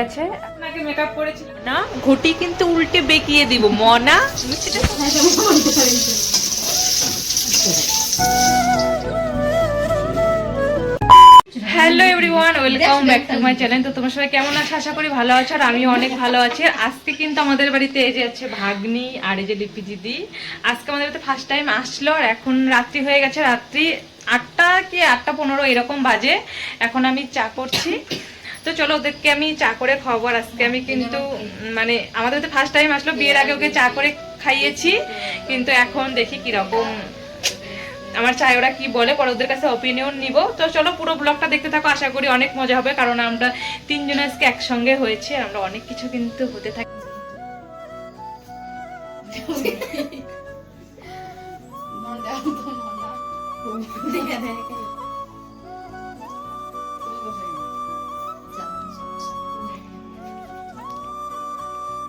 গেছে। আপনাকে মেকআপ করেছিলাম। না ঘটি কিন্তু উল্টে বেঁকিয়ে দিব। মনা? Hello everyone welcome back to my channel তো তোমার সবাই কেমন আছো? আশা করি ভালো আছো আর আমিও অনেক ভালো আছি। আর আজকে কিন্তু আমাদের বাড়িতে এই যে আছে ভাগ্নি আর এই যে লিপি দিদি। আজকে আমাদের বাড়িতে ফার্স্ট টাইম আসলো আর এখন রাত্রি হয়ে গেছে। রাত্রি আটটা কি আটটা পনেরো এরকম বাজে। এখন আমি চা করছি। তো চলো ওদেরকে আমি চা করে খাওয়াবো আর আজকে আমি কিন্তু মানে আমাদের তো ফার্স্ট টাইম আসলো বিয়ের আগে ওকে চা করে খাইয়েছি কিন্তু এখন দেখি কীরকম আমার চাই ওরা কি বলে পরে ওদের কাছে অপিনিয়ন নিব। তো চলো পুরো ব্লগটা দেখতে থাকো আশা করি অনেক মজা হবে কারণ আমরা তিনজন আজকে একসঙ্গে হয়েছে আর আমরা অনেক কিছু কিন্তু হতে থাকি।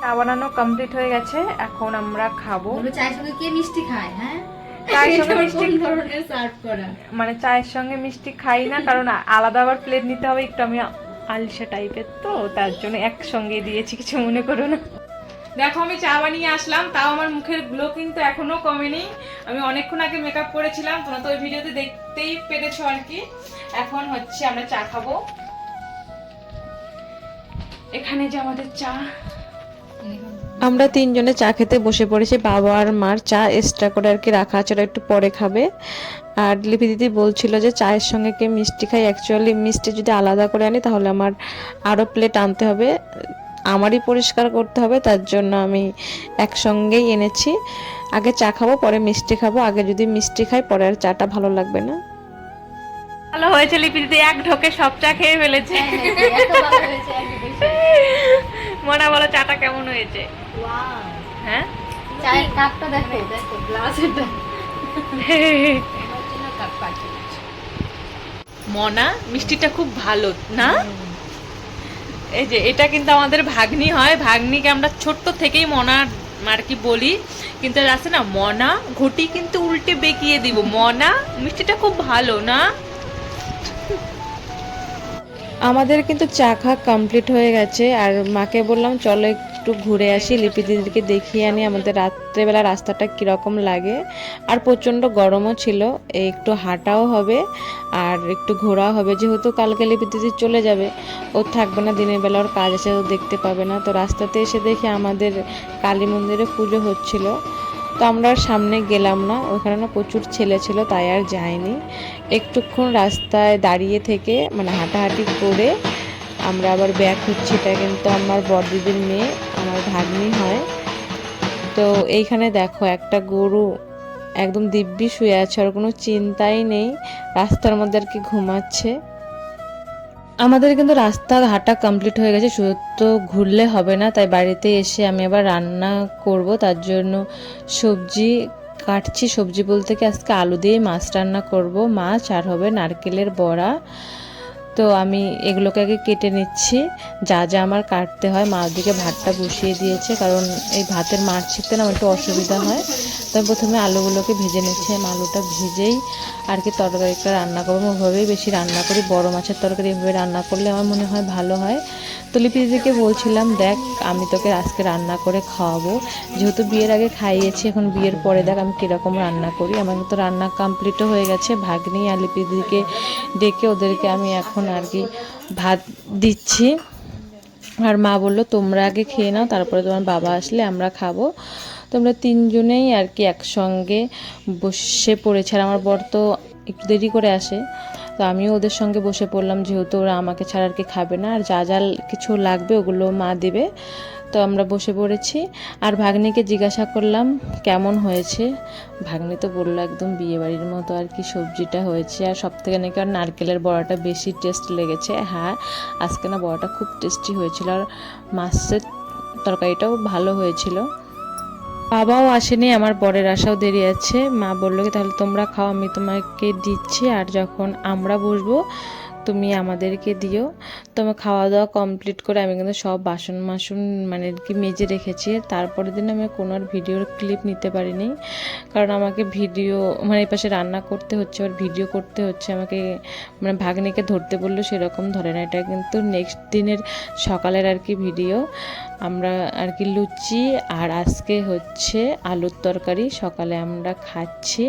চা বানানো কমপ্লিট হয়ে গেছে এখন আমরা খাব। চায়ের সঙ্গে কে মিষ্টি খায় হ্যাঁ? মানে চায়ের সঙ্গে মিষ্টি খাই না কারণ আলাদা আবার প্লেট নিতে হবে একটু আমি আলসা টাইপের তো তার জন্য একসঙ্গে দিয়েছি কিছু মনে করো না। দেখো আমি চা বানিয়ে আসলাম তাও আমার মুখের গ্লো কিন্তু এখনও কমেনি। আমি অনেকক্ষণ আগে মেকআপ করেছিলাম তোমরা তো ওই ভিডিওতে দেখতেই পেরেছ আর কি। এখন হচ্ছে আমরা চা খাব। এখানে যে আমাদের চা আমরা তিনজনে চা খেতে বসে পড়েছি। বাবা আর মার চা এক্সট্রা করে আর কি রাখা আছে ওরা একটু পরে খাবে। আর লিপি দিদি বলছিল যে চায়ের সঙ্গে কে মিষ্টি খাই অ্যাকচুয়ালি মিষ্টি যদি আলাদা করে আনি তাহলে আমার আরও প্লেট আনতে হবে। আমারই পরিষ্কার করতে হবে তার জন্য আমি একসঙ্গেই এনেছি। আগে চা খাব পরে মিষ্টি খাব। আগে যদি মিষ্টি খাই পরে আর চাটা ভালো লাগবে না। ভালো হয়েছে লিপি দিদি এক ঢোকে সব চা খেয়ে ফেলেছে। মনে বলো চাটা কেমন হয়েছে? হ্যাঁ? চায়ের কাপটা দেখো দেখো গ্লাসেরটা আমার জন্য কাপ পাঠিয়েছে মনা মিষ্টিটা খুব ভালো না? এই যে এটা কিন্তু আমাদের ভাগ্নি হয়। ভাগ্নিকে আমরা ছোট্ট থেকেই মনা আর কি বলি। কিন্তু আছে না মনা ঘটি কিন্তু উল্টে বেঁকিয়ে দিব। মনা মিষ্টিটা খুব ভালো না? আমাদের কিন্তু চা খাওয়া কমপ্লিট হয়ে গেছে। আর মাকে বললাম, চলো একটু ঘুরে আসি, লিপি দিদিকে দেখিয়ে আনি আমাদের রাত্রেবেলা রাস্তাটা কীরকম লাগে। আর প্রচণ্ড গরমও ছিল, একটু হাঁটাও হবে, আর একটু ঘোরাও হবে। যেহেতু কালকে লিপি দিদি চলে যাবে, ও থাকবে না, দিনের বেলা ওর কাজ আছে, ও দেখতে পাবে না। তো রাস্তাতে এসে দেখি আমাদের কালী মন্দিরে পুজো হচ্ছিল। তো আমরা সামনে গেলাম না। ওখানে না প্রচুর ছেলে ছিল, তাই আর যায়নি একটুক্ষণ রাস্তায় দাঁড়িয়ে থেকে মানে হাঁটাহাঁটি করে আমরা আবার ব্যাক হচ্ছি। এটা কিন্তু আমার বড়দিদির মেয়ে, আমার ভাগ্নি হয়। তো এইখানে দেখো একটা গরু একদম দিব্যি শুয়ে আছে, আর কোনো চিন্তাই নেই। রাস্তার মধ্যে আর কি ঘুমাচ্ছে। আমাদের কিন্তু রাস্তা হাঁটা কমপ্লিট হয়ে গেছে, শুধু তো ঘুরলে হবে না, তাই বাড়িতে এসে আমি আবার রান্না করব, তার জন্য সবজি কাটছি। সবজি বলতে কি আজকে আলু দিয়ে মাছ রান্না করব। মাছ আর হবে নারকেলের বড়া। তো আমি এগুলোকে আগে কেটে নিচ্ছি। যা যা আমার কাটতে হয় মার দিকে ভাতটা বসিয়ে দিয়েছে, কারণ এই ভাতের মার ছিটতে না আমার একটু অসুবিধা হয়। তো আমি প্রথমে আলুগুলোকে ভেজে নিচ্ছি, আমি আলুটা ভেজেই আর কি তরকারিটা রান্না করব। ওভাবেই বেশি রান্না করি, বড় মাছের তরকারি এভাবে রান্না করলে আমার মনে হয় ভালো হয়। তো লিপি দিদিকে বলছিলাম, দেখ, আমি তোকে আজকে রান্না করে খাওয়াবো। যেহেতু বিয়ের আগে খাইয়েছি, এখন বিয়ের পরে দেখ আমি কীরকম রান্না করি। আমার তো রান্না কমপ্লিটও হয়ে গেছে। ভাগ্নি আর লিপি দিদিকে ডেকে ওদেরকে আমি এখন আর কি ভাত দিচ্ছি। আর মা বলল, তোমরা আগে খেয়ে নাও, তারপরে তোমার বাবা আসলে আমরা খাব। তোমরা তিনজনেই আর কি একসঙ্গে বসে পড়েছে। আর আমার বর তো একটু দেরি করে আসে। তো আমিও ওদের সঙ্গে বসে পড়লাম, যেহেতু ওরা আমাকে ছাড়া আর কি খাবে না, আর যা যা কিছু লাগবে ওগুলো মা দেবে। তো আমরা বসে পড়েছি। আর ভাগ্নিকে জিজ্ঞাসা করলাম, কেমন হয়েছে? ভাগ্নি তো বলল, একদম বিয়ে বাড়ির মতো আর কি সবজিটা হয়েছে। আর সব থেকে নাকি আর নারকেলের বড়াটা বেশি টেস্ট লেগেছে। হ্যাঁ আজকে না বড়াটা খুব টেস্টি হয়েছিল। আর মাছের তরকারিটাও ভালো হয়েছিল। বাবাও আসেনি, আমার বরের আসাও দেরি আছে। মা বলল তাহলে তোমরা খাও, আমি তোমাকে দিচ্ছি, আর যখন আমরা বসবো তুমি আমাদেরকে দিও। তোমার খাওয়া দাওয়া কমপ্লিট করে আমি কিন্তু সব বাসন মাসন মানে কি মেজে রেখেছি। তারপরের দিন আমি কোনো আর ভিডিওর ক্লিপ নিতে পারিনি। কারণ আমাকে ভিডিও মানে এই পাশে রান্না করতে হচ্ছে আর ভিডিও করতে হচ্ছে। আমাকে মানে ভাগ্নিকে ধরতে বলল সেরকম ধরে না। এটা কিন্তু নেক্সট দিনের সকালের আর কি ভিডিও আমরা আর কি লুচি আর আজকে হচ্ছে আলুর তরকারি। সকালে আমরা খাচ্ছি।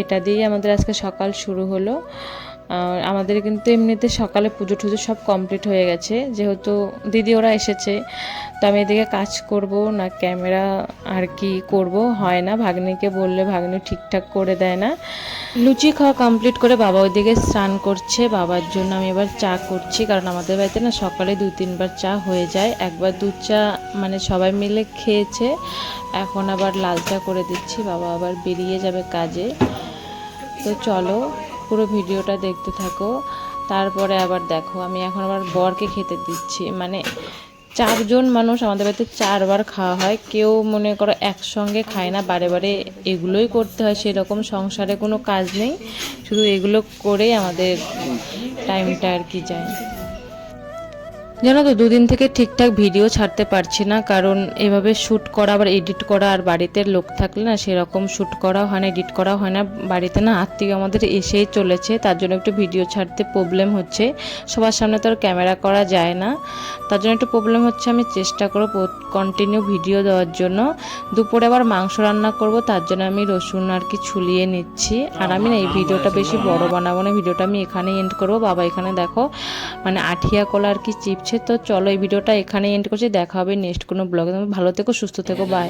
এটা দিয়েই আমাদের আজকে সকাল শুরু হলো। আর আমাদের কিন্তু এমনিতে সকালে পুজো টুজো সব কমপ্লিট হয়ে গেছে। যেহেতু দিদি ওরা এসেছে, তো আমি এদিকে কাজ করব না ক্যামেরা আর কি করব, হয় না। ভাগ্নিকে বললে ভাগ্নি ঠিকঠাক করে দেয় না। লুচি খাওয়া কমপ্লিট করে বাবা ওইদিকে স্নান করছে। বাবার জন্য আমি এবার চা করছি, কারণ আমাদের বাড়িতে না সকালে দু তিনবার চা হয়ে যায়। একবার দুধ চা মানে সবাই মিলে খেয়েছে। এখন আবার লাল চা করে দিচ্ছি, বাবা আবার বেরিয়ে যাবে কাজে। তো চলো পুরো ভিডিওটা দেখতে থাকো। তারপরে আবার দেখো, আমি এখন আবার বরকে খেতে দিচ্ছি। মানে চারজন মানুষ আমাদের বাড়িতে চারবার খাওয়া হয়। কেউ মনে করো একসঙ্গে খায় না, বারে বারে এগুলোই করতে হয়, সেরকম সংসারে কোনো কাজ নেই। শুধু এগুলো করেই আমাদের টাইমটা আর কি যায়। জানো তো, দুদিন থেকে ঠিকঠাক ভিডিও ছাড়তে পারছি না, কারণ এভাবে শ্যুট করা, আবার এডিট করা আর বাড়িতে লোক থাকলে না সেরকম শ্যুট করা হয় না, এডিট করা হয় না। বাড়িতে না আত্মীয় আমাদের এসেই চলেছে, তার জন্য একটু ভিডিও ছাড়তে প্রবলেম হচ্ছে। সবার সামনে তো আর ক্যামেরা করা যায় না, তার জন্য একটু প্রবলেম হচ্ছে, আমি চেষ্টা করব কন্টিনিউ ভিডিও দেওয়ার জন্য। দুপুরে আবার মাংস রান্না করব, তার জন্য আমি রসুন আর কি ছুলিয়ে নিচ্ছি। আর আমি না এই ভিডিওটা বেশি বড় বানাবো না ভিডিওটা আমি এখানেই এন্ড করব। বাবা এখানে দেখো মানে আঠিয়া কলা আর কি চিপছে তো চলো এই ভিডিওটা এখানে এন্ড করছি। দেখা হবে নেক্সট কোনো ব্লগে ভালো থেকো, সুস্থ থেকো বাই